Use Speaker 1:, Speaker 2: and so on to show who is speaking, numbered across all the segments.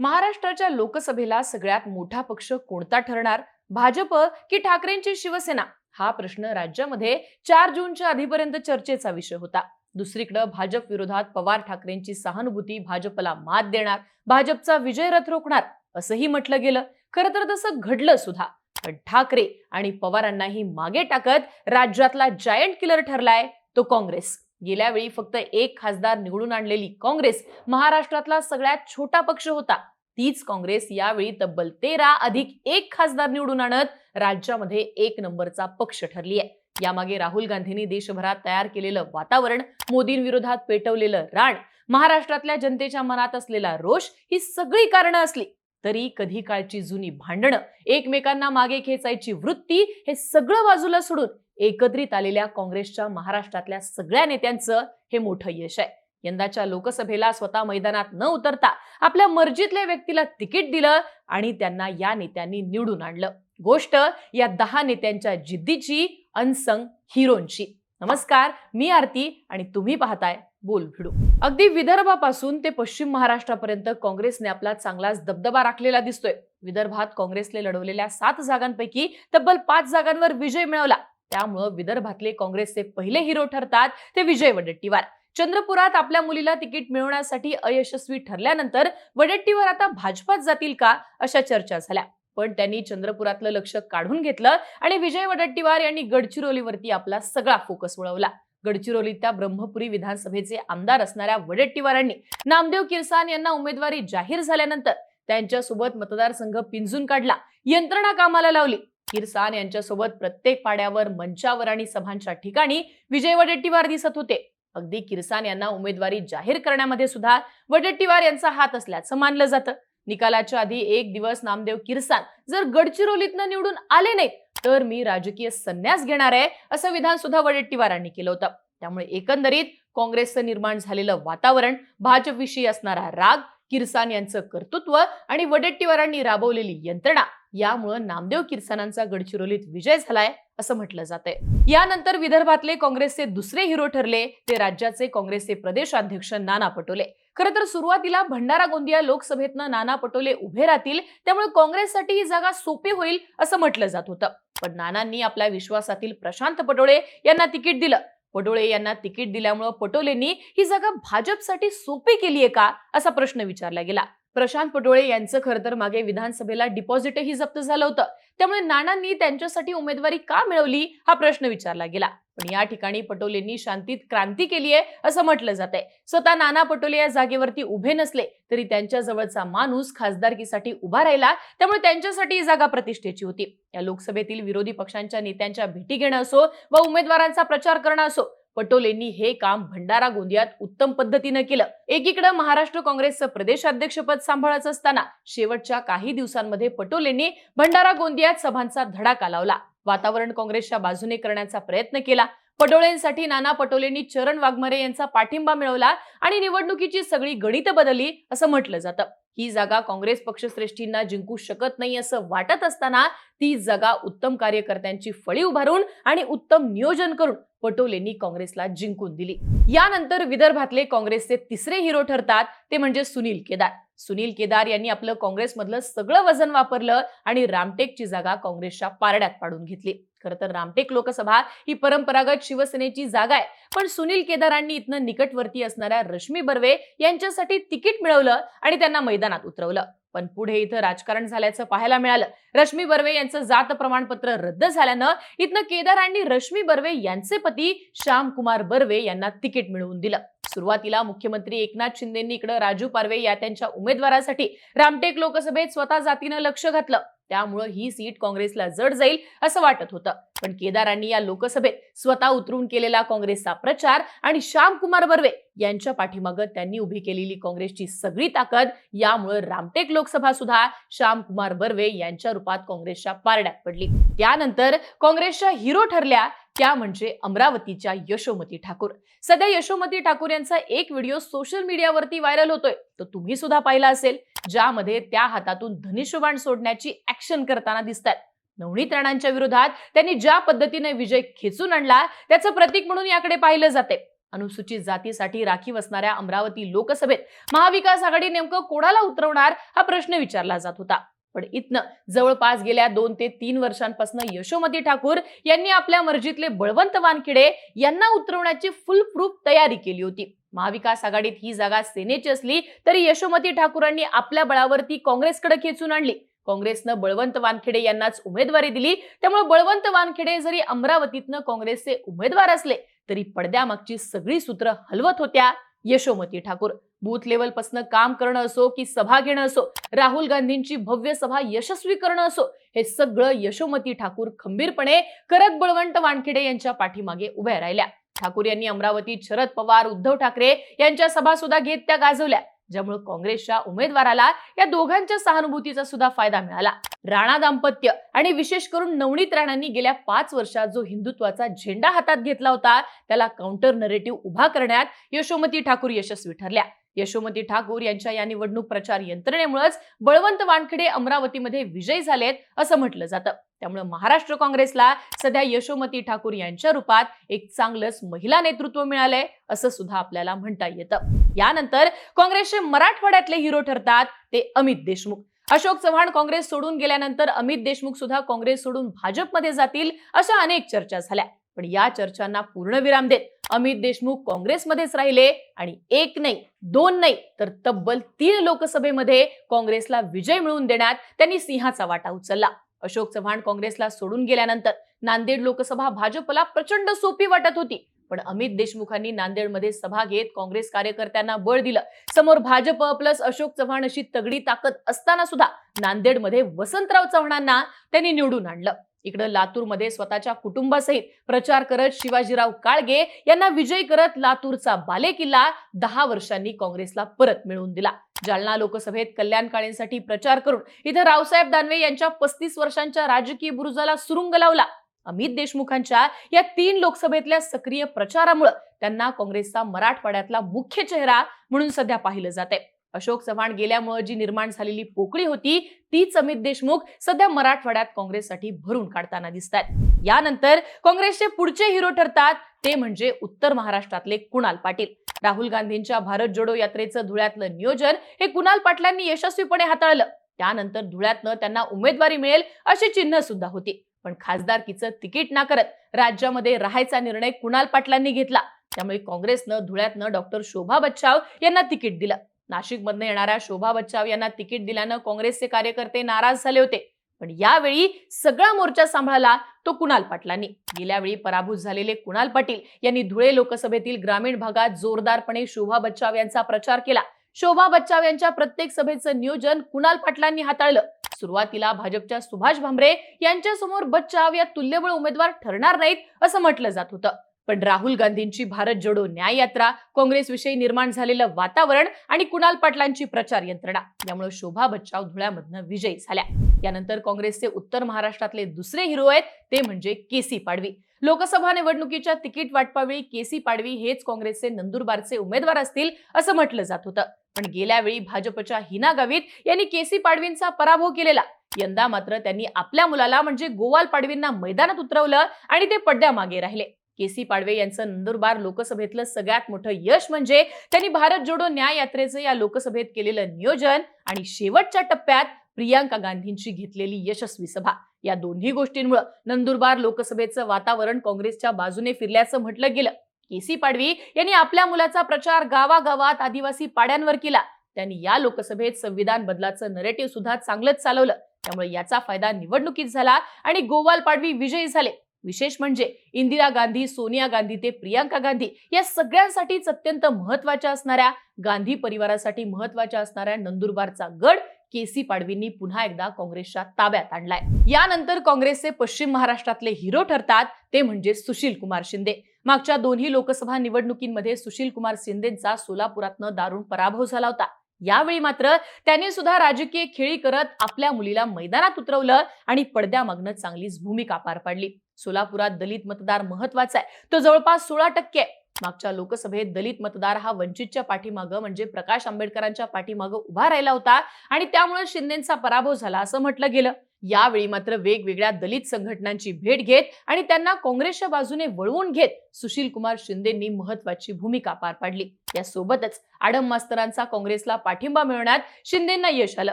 Speaker 1: महाराष्ट्राच्या लोकसभेला सगळ्यात मोठा पक्ष कोणता ठरणार? भाजप की ठाकरेंची शिवसेना? हा प्रश्न राज्यामध्ये चार जूनच्या आधीपर्यंत चर्चेचा विषय होता. दुसरीकडे भाजप विरोधात पवार ठाकरेंची सहानुभूती भाजपला मात देणार भाजपचा विजय रथ रोखणार असंही म्हटलं गेलं. खरं तर तसं घडलं सुद्धा. पण ठाकरे आणि पवारांनाही मागे टाकत राज्यातला जायंट किलर ठरलाय तो काँग्रेस. गेल्या वेळी फक्त एक खासदार निवडून आणलेली काँग्रेस महाराष्ट्रातला सगळ्यात छोटा पक्ष होता. तीच काँग्रेस यावेळी तब्बल तेरा अधिक एक खासदार निवडून आणत राज्यामध्ये एक नंबरचा पक्ष ठरली आहे. यामागे राहुल गांधींनी देशभरात तयार केलेलं वातावरण मोदींविरोधात पेटवलेलं राण महाराष्ट्रातल्या जनतेच्या मनात असलेला रोष ही सगळी कारणं असली तरी कधी काळची जुनी भांडणं एकमेकांना मागे खेचायची वृत्ती हे सगळं बाजूला सोडून एकत्रित आलेल्या काँग्रेसच्या महाराष्ट्रातल्या सगळ्या नेत्यांचं हे मोठं यश आहे. यंदाच्या लोकसभेला स्वतः मैदानात न उतरता आपल्या मर्जीतल्या व्यक्तीला तिकीट दिलं आणि त्यांना या नेत्यांनी निवडून आणलं. गोष्ट या दहा नेत्यांच्या जिद्दीची अनसंग हिरोंची. नमस्कार मी आरती आणि तुम्ही पाहताय बोल भिडू. अगदी विदर्भापासून ते पश्चिम महाराष्ट्रापर्यंत काँग्रेसने आपला चांगलाच दबदबा राखलेला दिसतोय. विदर्भात काँग्रेसने लढवलेल्या सात जागांपैकी तब्बल पाच जागांवर विजय मिळवला. त्यामुळं विदर्भातले काँग्रेसचे पहिले हिरो ठरतात ते विजय वडेट्टीवार. चंद्रपुरात आपल्या मुलीला तिकीट मिळवण्यासाठी अयशस्वी ठरल्यानंतर वडेट्टीवार आता भाजपात जातील का अशा चर्चा झाल्या. पण त्यांनी चंद्रपुरातलं लक्ष काढून घेतलं आणि विजय वडेट्टीवार यांनी गडचिरोलीवरती आपला सगळा फोकस वळवला. गडचिरोलीत त्या ब्रह्मपुरी विधानसभेचे आमदार असणाऱ्या वडेट्टीवारांनी नामदेव किरसान यांना उमेदवारी जाहीर झाल्यानंतर त्यांच्यासोबत मतदारसंघ पिंजून काढला. यंत्रणा कामाला लावली. किरसान यांच्यासोबत प्रत्येक पाड्यावर मंचावर आणि सभांच्या ठिकाणी विजय वडेट्टीवार दिसत होते. अगदी किरसान यांना उमेदवारी जाहीर करण्यामध्ये सुद्धा वडेट्टीवार यांचा हात असल्याचं मानलं जातं. निकालाच्या आधी एक दिवस नामदेव किरसान जर गडचिरोलीतनं निवडून आले नाहीत तर मी राजकीय संन्यास घेणार आहे असं विधान सुद्धा वडेट्टीवारांनी केलं होतं. त्यामुळे एकंदरीत काँग्रेसचं निर्माण झालेलं वातावरण भाजपविषयी असणारा राग किरसान यांचं कर्तृत्व आणि वडेट्टीवारांनी राबवलेली यंत्रणा यामुळं नामदेव किरसानांचा गडचिरोलीत विजय झालाय असं म्हटलं जातंय. यानंतर विदर्भातले काँग्रेसचे दुसरे हिरो ठरले ते राज्याचे काँग्रेसचे प्रदेशाध्यक्ष नाना पटोले. खरं तर सुरुवातीला भंडारा गोंदिया लोकसभेतनं नाना पटोले उभे राहतील त्यामुळे काँग्रेससाठी ही जागा सोपी होईल असं म्हटलं जात होतं. पण नानांनी आपल्या विश्वासातील प्रशांत पटोळे यांना तिकीट दिलं. पटोळे यांना तिकीट दिल्यामुळं पटोलेंनी ही जागा भाजपसाठी सोपी केलीये का असा प्रश्न विचारला गेला. प्रशांत पटोळे यांचं खरं तर मागे विधानसभेला डिपॉझिटही जप्त झालं होतं. त्यामुळे नानांनी त्यांच्यासाठी उमेदवारी का मिळवली हा प्रश्न विचारला गेला. पण या ठिकाणी पटोलेंनी शांतीत क्रांती केली आहे असं म्हटलं जात आहे स्वतः नाना पटोले या जागेवरती उभे नसले तरी त्यांच्या जवळचा माणूस खासदारकीसाठी उभा राहिला त्यामुळे त्यांच्यासाठी ही जागा प्रतिष्ठेची होती. या लोकसभेतील विरोधी पक्षांच्या नेत्यांच्या भेटी घेणं असो व उमेदवारांचा प्रचार करणं असो पटोलेंनी हे काम भंडारा गोंदियात उत्तम पद्धतीनं केलं. एकीकडे महाराष्ट्र काँग्रेसचं प्रदेशाध्यक्षपद सांभाळत असताना शेवटच्या काही दिवसांमध्ये पटोलेंनी भंडारा गोंदियात सभांचा धडाका लावला. वातावरण काँग्रेसच्या बाजूने करण्याचा प्रयत्न केला. पटोलेंसाठी नाना पटोलेंनी चरण वाघमारे यांचा पाठिंबा मिळवला आणि निवडणुकीची सगळी गणित बदलली असं म्हटलं जातं. ही जागा काँग्रेस पक्षश्रेष्ठींना जिंकू शकत नाही असं वाटत असताना ती जागा उत्तम कार्यकर्त्यांची फळी उभारून आणि उत्तम नियोजन करून पटोलेंनी काँग्रेसला जिंकून दिली. यानंतर विदर्भातले काँग्रेसचे तिसरे हिरो ठरतात ते म्हणजे सुनील केदार. सुनील केदार यांनी आपलं काँग्रेसमधलं सगळं वजन वापरलं आणि रामटेकची जागा काँग्रेसच्या पारड्यात पाडून घेतली. खरं तर रामटेक लोकसभा ही परंपरागत शिवसेनेची जागा आहे. पण सुनील केदारांनी इथनं निकटवर्ती असणाऱ्या रश्मी बर्वे यांच्यासाठी तिकीट मिळवलं आणि त्यांना मैदानात उतरवलं. पण पुढे इथं राजकारण झाल्याचं पाहायला मिळालं. रश्मी बर्वे यांचं जात प्रमाणपत्र रद्द झाल्यानं इथनं केदारांनी रश्मी बर्वे यांचे पती श्याम कुमार बर्वे यांना तिकीट मिळवून दिलं. सुरुवातीला मुख्यमंत्री एकनाथ शिंदेंनी इकडं राजू पारवे या त्यांच्या उमेदवारासाठी रामटेक लोकसभेत स्वतः जातीनं लक्ष घातलं. त्यामुळं ही सीट काँग्रेसला जड जाईल असं वाटत होतं. पण केदारांनी या लोकसभेत स्वतः उतरून केलेला काँग्रेसचा प्रचार आणि श्यामकुमार बर्वे यांच्या पाठीमागं त्यांनी उभी केलेली काँग्रेसची सगळी ताकद यामुळे रामटेक लोकसभा सुद्धा श्यामकुमार बर्वे यांच्या रूपात काँग्रेसच्या पारड्यात पडली. त्यानंतर काँग्रेसच्या हिरो ठरल्या त्या म्हणजे अमरावतीच्या यशोमती ठाकूर. सध्या यशोमती ठाकूर यांचा एक व्हिडिओ सोशल मीडियावरती व्हायरल होतोय. तो तुम्ही सुद्धा पाहिला असेल. ज्यामध्ये त्या हातातून धनुष्यबाण सोडण्याची ऍक्शन करताना दिसतात नवनीत राणांच्या विरोधात त्यांनी ज्या पद्धतीने विजय खेचून आणला त्याचं प्रतीक म्हणून याकडे पाहिलं जाते. अनुसूचित जातीसाठी राखीव असणाऱ्या अमरावती लोकसभेत महाविकास आघाडी नेमकं कोणाला उतरवणार हा प्रश्न विचारला जात होता. पण इथनं जवळपास गेल्या दोन ते तीन वर्षांपासून यशोमती ठाकूर यांनी आपल्या मर्जीतले बळवंत वानखेडे यांना उतरवण्याची फुल प्रूफ तयारी केली होती. महाविकास आघाडीत ही जागा सेनेची असली तरी यशोमती ठाकूरांनी आपल्या बळावरती काँग्रेसकडे खेचून आणली. काँग्रेसनं बळवंत वानखेडे यांनाच उमेदवारी दिली. त्यामुळे बळवंत वानखेडे जरी अमरावतीतनं काँग्रेसचे उमेदवार असले तरी पडद्यामागची सगळी सूत्र हलवत होत्या यशोमती ठाकूर. बूथ लेवल पासन काम करणं असो की सभा घेणं असो राहुल गांधींची भव्य सभा यशस्वी करणं असो हे सगळं यशोमती ठाकूर खंबीरपणे करत बळवंत वानखेडे यांच्या पाठीमागे उभ्या राहिल्या. ठाकूर यांनी अमरावतीत शरद पवार उद्धव ठाकरे यांच्या सभा सुद्धा घेत त्या गाजवल्या ज्यामुळे काँग्रेसच्या उमेदवाराला या दोघांच्या सहानुभूतीचा सुद्धा फायदा मिळाला. राणा दाम्पत्य आणि विशेष करून नवनीत राणांनी गेल्या पाच वर्षात जो हिंदुत्वाचा झेंडा हातात घेतला होता त्याला काउंटर नरेटिव्ह उभा करण्यात यशोमती ठाकूर यशस्वी ठरल्या. यशोमती ठाकूर यांच्या या निवडणूक प्रचार यंत्रणेमुळेच बळवंत वानखेडे अमरावतीमध्ये विजयी झालेत असं म्हटलं जातं. त्यामुळे महाराष्ट्र काँग्रेसला सध्या यशोमती ठाकूर यांच्या रूपात एक चांगलंच महिला नेतृत्व मिळालंय असं सुद्धा आपल्याला म्हणता येतं. यानंतर काँग्रेसचे मराठवाड्यातले हिरो ठरतात ते अमित देशमुख. अशोक चव्हाण काँग्रेस सोडून गेल्यानंतर अमित देशमुख सुद्धा काँग्रेस सोडून भाजपमध्ये जातील अशा अनेक चर्चा झाल्या. पण या चर्चांना पूर्णविराम देत अमित देशमुख काँग्रेसमध्येच राहिले आणि एक नाही दोन नाही तर तब्बल तीन लोकसभेमध्ये काँग्रेसला विजय मिळवून देण्यात त्यांनी सिंहाचा वाटा उचलला. अशोक चव्हाण काँग्रेसला सोडून गेल्यानंतर नांदेड लोकसभा भाजपला प्रचंड सोपी वाटत होती. पण अमित देशमुखांनी नांदेडमध्ये सभा घेत काँग्रेस कार्यकर्त्यांना बळ दिलं. समोर भाजप प्लस अशोक चव्हाण अशी तगडी ताकद असताना सुद्धा नांदेडमध्ये वसंतराव चव्हाणांना त्यांनी निवडून आणलं. इकडं लातूरमध्ये स्वतःच्या कुटुंबासहित प्रचार करत शिवाजीराव काळगे यांना विजयी करत लातूरचा बालेकिल्ला दहा वर्षांनी काँग्रेसला परत मिळवून दिला. जालना लोकसभेत कल्याण काळेंसाठी प्रचार करून इथं रावसाहेब दानवे यांच्या पस्तीस वर्षांच्या राजकीय बुरुजाला सुरुंग लावला. अमित देशमुखांच्या या तीन लोकसभेतल्या सक्रिय प्रचारामुळे त्यांना काँग्रेसचा मराठवाड्यातला मुख्य चेहरा म्हणून सध्या पाहिलं जात आहे अशोक चव्हाण गेल्यामुळे जी निर्माण झालेली पोकळी होती तीच अमित देशमुख सध्या मराठवाड्यात काँग्रेससाठी भरून काढताना दिसत आहेत यानंतर काँग्रेसचे पुढचे हिरो ठरतात ते म्हणजे उत्तर महाराष्ट्रातले कुणाल पाटील. राहुल गांधींच्या भारत जोडो यात्रेचं धुळ्यातलं नियोजन हे कुणाल पाटलांनी यशस्वीपणे हाताळलं. त्यानंतर धुळ्यातनं त्यांना उमेदवारी मिळेल अशी चिन्ह सुद्धा होती. पण खासदारकीचं तिकीट नाकारत राज्यामध्ये राहायचा निर्णय कुणाल पाटलांनी घेतला. त्यामुळे काँग्रेसनं धुळ्यातनं डॉक्टर शोभा बच्चाव यांना तिकीट दिलं. नाशिकमधनं येणाऱ्या शोभा बच्चाव यांना तिकीट दिल्यानं काँग्रेसचे कार्यकर्ते नाराज झाले होते. पण यावेळी सगळा मोर्चा सांभाळला तो कुणाल पाटलांनी. गेल्यावेळी पराभूत झालेले कुणाल पाटील यांनी धुळे लोकसभेतील ग्रामीण भागात जोरदारपणे शोभा बच्चाव यांचा प्रचार केला. शोभा बच्चाव यांच्या प्रत्येक सभेचं नियोजन कुणाल पाटलांनी हाताळलं. सुरुवातीला भाजपच्या सुभाष भामरे यांच्यासमोर बच्चाव या तुल्यबळ उमेदवार ठरणार नाहीत असं म्हटलं जात होतं. पण राहुल गांधींची भारत जोडो न्याय यात्रा काँग्रेसविषयी निर्माण झालेलं वातावरण आणि कुणाल पाटलांची प्रचार यंत्रणा यामुळे शोभा बच्चाव धुळ्यामधनं विजयी झाल्या. यानंतर काँग्रेसचे उत्तर महाराष्ट्रातले दुसरे हिरो आहेत ते म्हणजे केसी पाडवी. लोकसभा निवडणुकीच्या तिकीट वाटपावेळी केसी पाडवी हेच काँग्रेसचे नंदुरबारचे उमेदवार असतील असं म्हटलं जात होतं. पण गेल्यावेळी भाजपच्या हिना गावित यांनी केसी पाडवींचा पराभव केलेला. यंदा मात्र त्यांनी आपल्या मुलाला म्हणजे गोवाल पाडवींना मैदानात उतरवलं आणि ते पडद्यामागे राहिले. केसी पाडवे यांचं नंदुरबार लोकसभेतलं सगळ्यात मोठं यश म्हणजे त्यांनी भारत जोडो न्याय यात्रेचं या लोकसभेत केलेलं नियोजन आणि शेवटच्या टप्प्यात प्रियांका गांधींची घेतलेली यशस्वी सभा. या दोन्ही गोष्टींमुळे नंदुरबार लोकसभेचं वातावरण काँग्रेसच्या बाजूने फिरल्याचं म्हटलं गेलं. केसी पाडवी यांनी आपल्या मुलाचा प्रचार गावागावात आदिवासी पाड्यांवर केला. त्यांनी या लोकसभेत संविधान बदलाचं नरेटिव्ह सुद्धा चांगलंच चालवलं. त्यामुळे याचा फायदा निवडणुकीत झाला आणि गोवाल पाडवी विजयी झाले. विशेष म्हणजे इंदिरा गांधी सोनिया गांधी ते प्रियांका गांधी या सगळ्यांसाठीच अत्यंत महत्त्वाच्या असणाऱ्या गांधी परिवारासाठी महत्त्वाच्या असणाऱ्या नंदुरबारचा गड केसी पाडवींनी पुन्हा एकदा काँग्रेसच्या ताब्यात आणलाय. यानंतर काँग्रेसचे पश्चिम महाराष्ट्रातले हिरो ठरतात ते म्हणजे सुशील कुमार शिंदे. मागच्या दोन्ही लोकसभा निवडणुकींमध्ये सुशील कुमार शिंदेचा सोलापुरातनं दारुण पराभव झाला होता. यावेळी मात्र त्यांनी सुद्धा राजकीय खेळी करत आपल्या मुलीला मैदानात उतरवलं आणि पडद्यामागनं चांगलीच भूमिका पार पाडली. सोलापुरात दलित मतदार महत्त्वाचा आहे. तो जवळपास सोळा टक्के आहे. मागच्या लोकसभेत दलित मतदार हा वंचितच्या पाठीमागं म्हणजे प्रकाश आंबेडकरांच्या पाठीमागं उभा राहिला होता आणि त्यामुळे शिंदेचा पराभव झाला असं म्हटलं गेलं. यावेळी मात्र वेगवेगळ्या दलित संघटनांची भेट घेत आणि त्यांना काँग्रेसच्या बाजूने वळवून घेत सुशील कुमार शिंदेंनी महत्वाची भूमिका पार पाडली. यासोबतच आडम मास्तरांचा काँग्रेसला पाठिंबा मिळवण्यात शिंदेंना यश आलं.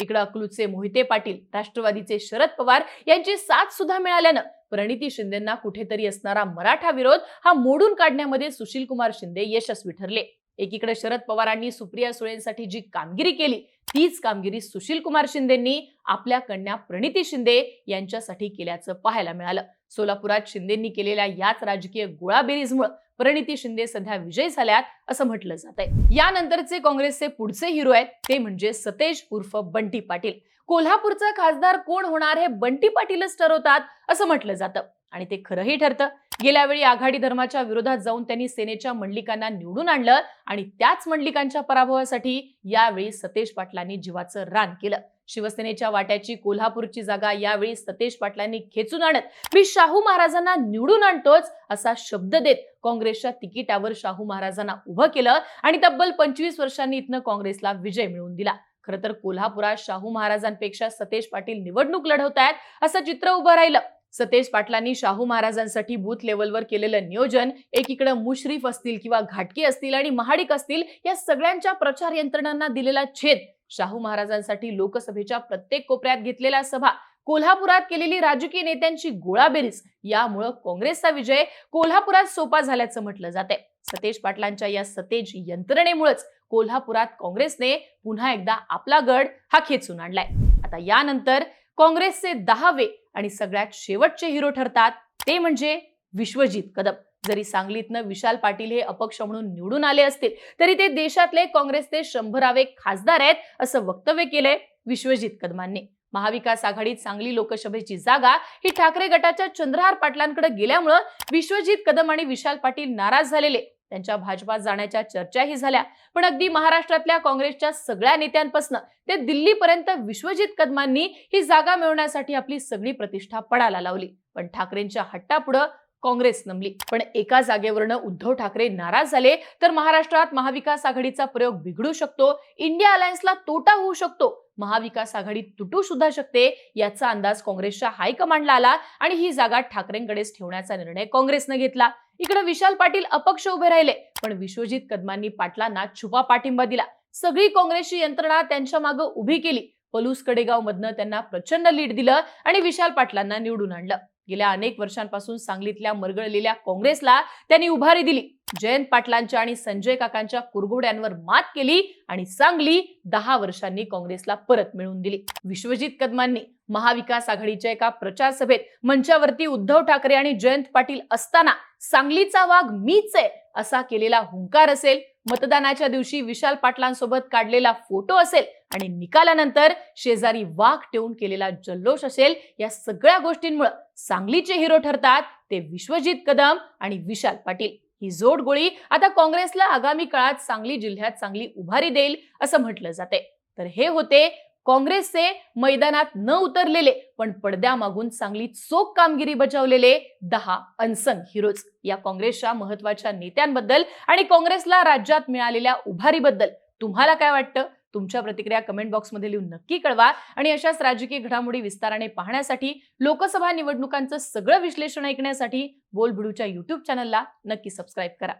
Speaker 1: इकडे अकलूजचे मोहिते पाटील राष्ट्रवादीचे शरद पवार यांची साथ सुद्धा मिळाल्यानं प्रणिती शिंदेंना कुठेतरी असणारा मराठा विरोध हा मोडून काढण्यामध्ये सुशील कुमार शिंदे यशस्वी ठरले. एकीकडे शरद पवारांनी सुप्रिया सुळेंसाठी जी कामगिरी केली तीच कामगिरी सुशील कुमार शिंदेंनी आपल्या कन्या प्रणिती शिंदे यांच्यासाठी केल्याचं पाहायला मिळालं. सोलापुरात शिंदेंनी केलेल्या याच राजकीय गोळाबेरीजमुळे प्रणिती शिंदे सध्या विजयी झाल्यात असं म्हटलं जात आहे यानंतरचे काँग्रेसचे पुढचे हिरो आहेत ते म्हणजे सतेज उर्फ बंटी पाटील. कोल्हापूरचा खासदार कोण होणार हे बंटी पाटीलच ठरवतात असं म्हटलं जातं. आणि ते खरंही ठरतं. गेल्यावेळी आघाडी धर्माच्या विरोधात जाऊन त्यांनी सेनेच्या मंडलिकांना निवडून आणलं आणि त्याच मंडलिकांच्या पराभवासाठी यावेळी सतेज पाटलांनी जीवाचं रान केलं. शिवसेनेच्या वाट्याची कोल्हापूरची जागा यावेळी सतेज पाटलांनी खेचून आणत. मी शाहू महाराजांना निवडून आणतोच असा शब्द देत काँग्रेसच्या तिकिटावर शाहू महाराजांना उभं केलं आणि तब्बल पंचवीस वर्षांनी इथनं काँग्रेसला विजय मिळवून दिला. खरं तर कोल्हापुरात शाहू महाराजांपेक्षा सतेज पाटील निवडणूक लढवत आहेत असं चित्र उभं राहिलं. सतेज पाटलांनी शाहू महाराजांसाठी बूथ लेवलवर केलेलं नियोजन एकीकडे मुश्रीफ असतील किंवा घाटके असतील आणि महाडिक असतील या सगळ्यांच्या प्रचार यंत्रणांना दिलेला छेद. शाहू महाराजांसाठी लोकसभेच्या प्रत्येक कोपऱ्यात घेतलेल्या सभा कोल्हापुरात केलेली राजकीय नेत्यांची गोळाबेरीज यामुळं काँग्रेसचा विजय कोल्हापुरात सोपा झाल्याचं म्हटलं जाते सतेज पाटलांच्या या सतेज यंत्रणेमुळेच कोल्हापुरात काँग्रेसने पुन्हा एकदा आपला गड हा खेचून आणलाय. आता यानंतर काँग्रेसचे दहावे आणि सगळ्यात शेवटचे हिरो ठरतात ते म्हणजे विश्वजित कदम. जरी सांगलीतनं विशाल पाटील हे अपक्ष म्हणून निवडून आले असतील तरी ते देशातले काँग्रेसचे शंभरावे खासदार आहेत असं वक्तव्य केलंय विश्वजित कदमांनी. महाविकास आघाडीत सांगली लोकसभेची जागा ही ठाकरे गटाच्या चंद्रहार पाटलांकडे गेल्यामुळं विश्वजित कदम आणि विशाल पाटील नाराज झालेले. त्यांच्या भाजपात जाण्याच्या चर्चाही झाल्या. पण अगदी महाराष्ट्रातल्या काँग्रेसच्या सगळ्या नेत्यांपासून ते दिल्लीपर्यंत विश्वजित कदमांनी ही जागा मिळवण्यासाठी आपली सगळी प्रतिष्ठा पडायला लावली. पण ठाकरेंच्या हट्टापुढं काँग्रेस नमली. पण एका जागेवरनं उद्धव ठाकरे नाराज झाले तर महाराष्ट्रात महाविकास आघाडीचा प्रयोग बिघडू शकतो इंडिया अलायन्सला तोटा होऊ शकतो. महाविकास आघाडी तुटू सुद्धा शकते याचा अंदाज काँग्रेसच्या हायकमांडला आला आणि ही जागा ठाकरेंकडेच ठेवण्याचा निर्णय काँग्रेसनं घेतला. इकडे विशाल पाटील अपक्ष उभे राहिले पण विश्वजित कदमांनी पाटलांना छुपा पाठिंबा दिला. सगळी काँग्रेसची यंत्रणा त्यांच्या मागे उभी केली. पलूस कडेगाव मधनं त्यांना प्रचंड लीड दिलं आणि विशाल पाटलांना निवडून आणलं. गेल्या अनेक वर्षांपासून सांगलीतल्या मरगळलेल्या काँग्रेसला त्यांनी उभारी दिली. जयंत पाटलांच्या आणि संजय काकांच्या कुरघोड्यांवर मात केली आणि सांगली दहा वर्षांनी काँग्रेसला परत मिळवून दिली. विश्वजित कदमांनी महाविकास आघाडीच्या एका प्रचार सभेत मंचावरती उद्धव ठाकरे आणि जयंत पाटील असताना सांगलीचा वाघ मीच आहे असा केलेला हुंकार असेल मतदानाच्या दिवशी विशाल पाटलांसोबत काढलेला फोटो असेल आणि निकालानंतर शेजारी वाघ ठेवून केलेला जल्लोष असेल या सगळ्या गोष्टींमुळे सांगलीचे हिरो ठरतात ते विश्वजित कदम आणि विशाल पाटील. ही जोड गोळी आता काँग्रेसला आगामी काळात सांगली जिल्ह्यात चांगली उभारी देईल असं म्हटलं जाते. तर हे होते काँग्रेसचे मैदानात न उतरलेले पण पडद्यामागून चांगली चोख कामगिरी बजावलेले दहा अनसंग हिरोज. या काँग्रेसच्या महत्त्वाच्या नेत्यांबद्दल आणि काँग्रेसला राज्यात मिळालेल्या उभारीबद्दल तुम्हाला काय वाटतं? तुमच्या प्रतिक्रिया कमेंट बॉक्समध्ये लिहून नक्की कळवा. आणि अशाच राजकीय घडामोडी विस्ताराने पाहण्यासाठी लोकसभा निवडणुकांचं सगळं विश्लेषण ऐकण्यासाठी बोलबिडूच्या युट्यूब चॅनलला नक्की सबस्क्राईब करा.